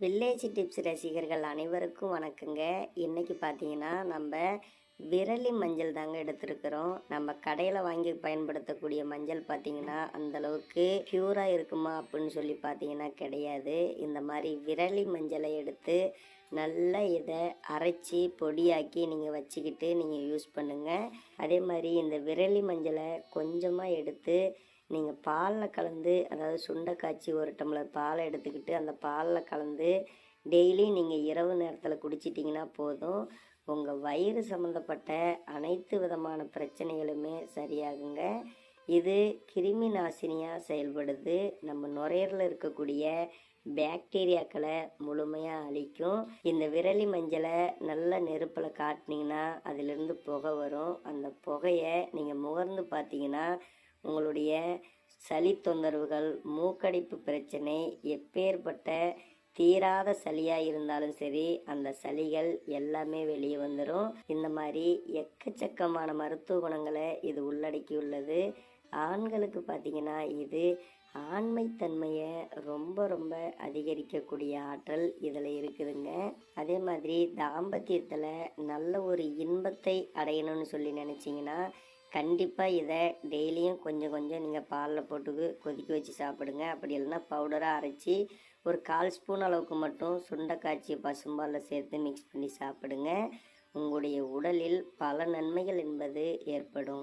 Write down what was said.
Village tips ரசிகர்கள் அனைவருக்கும் வணக்கங்க. இன்றைக்கி பார்த்தீங்கன்னா நம்ம விரலி மஞ்சள் தாங்க எடுத்திருக்கிறோம். நம்ம கடையில் வாங்கி பயன்படுத்தக்கூடிய மஞ்சள் பார்த்தீங்கன்னா அந்த அளவுக்கு பியூராக இருக்குமா அப்படின்னு சொல்லி பார்த்தீங்கன்னா கிடையாது. இந்த மாதிரி விரலி மஞ்சளை எடுத்து நல்லா இதை அரைச்சி பொடியாக்கி நீங்கள் வச்சுக்கிட்டு நீங்கள் யூஸ் பண்ணுங்கள் அதே மாதிரி இந்த விரலி மஞ்சளை கொஞ்சமாக எடுத்து நீங்கள் பாலில் கலந்து அதாவது சுண்டை காய்ச்சி ஒரு டம்ளர் பாலை எடுத்துக்கிட்டு அந்த பாலில் கலந்து டெய்லி நீங்கள் இரவு நேரத்தில் குடிச்சிட்டிங்கன்னா போதும். உங்கள் வயிறு சம்மந்தப்பட்ட அனைத்து விதமான பிரச்சனைகளுமே சரியாகுங்க. இது கிருமி நாசினியாக செயல்படுது. நம்ம நுரையீரலில் இருக்கக்கூடிய பாக்டீரியாக்களை முழுமையாக அழிக்கும். இந்த விரலி மஞ்சளை நல்ல நெருப்பில் காட்டினீங்கன்னா அதிலிருந்து புகை வரும். அந்த புகையை நீங்கள் முகர்ந்து பார்த்தீங்கன்னா உங்களுடைய சளி தொந்தரவுகள் மூக்கடைப்பு பிரச்சனை எப்பேற்பட்ட தீராத சளியாக இருந்தாலும் சரி அந்த சளிகள் எல்லாமே வெளியே வந்துடும் இந்த மாதிரி எக்கச்சக்கமான மருத்துவ குணங்களை இது உள்ளடக்கியுள்ளது ஆண்களுக்கு பார்த்தீங்கன்னா இது ஆண்மைத்தன்மையை ரொம்ப ரொம்ப அதிகரிக்கக்கூடிய ஆற்றல் இதில் இருக்குதுங்க. அதே மாதிரி தாம்பத்தியத்தில் நல்ல ஒரு இன்பத்தை அடையணும்னு சொல்லி நினச்சிங்கன்னா கண்டிப்பாக இதை டெய்லியும் கொஞ்சம் கொஞ்சம் நீங்கள் பாலில் போட்டு கொதிக்க வச்சு சாப்பிடுங்க. அப்படி இல்லைன்னா பவுடராக அரைச்சி ஒரு கால் ஸ்பூன் அளவுக்கு மட்டும் சுண்டை காய்ச்சி பசும்பாலில் சேர்த்து மிக்ஸ் பண்ணி சாப்பிடுங்க. உங்களுடைய உடலில் பல நன்மைகள் என்பது ஏற்படும்.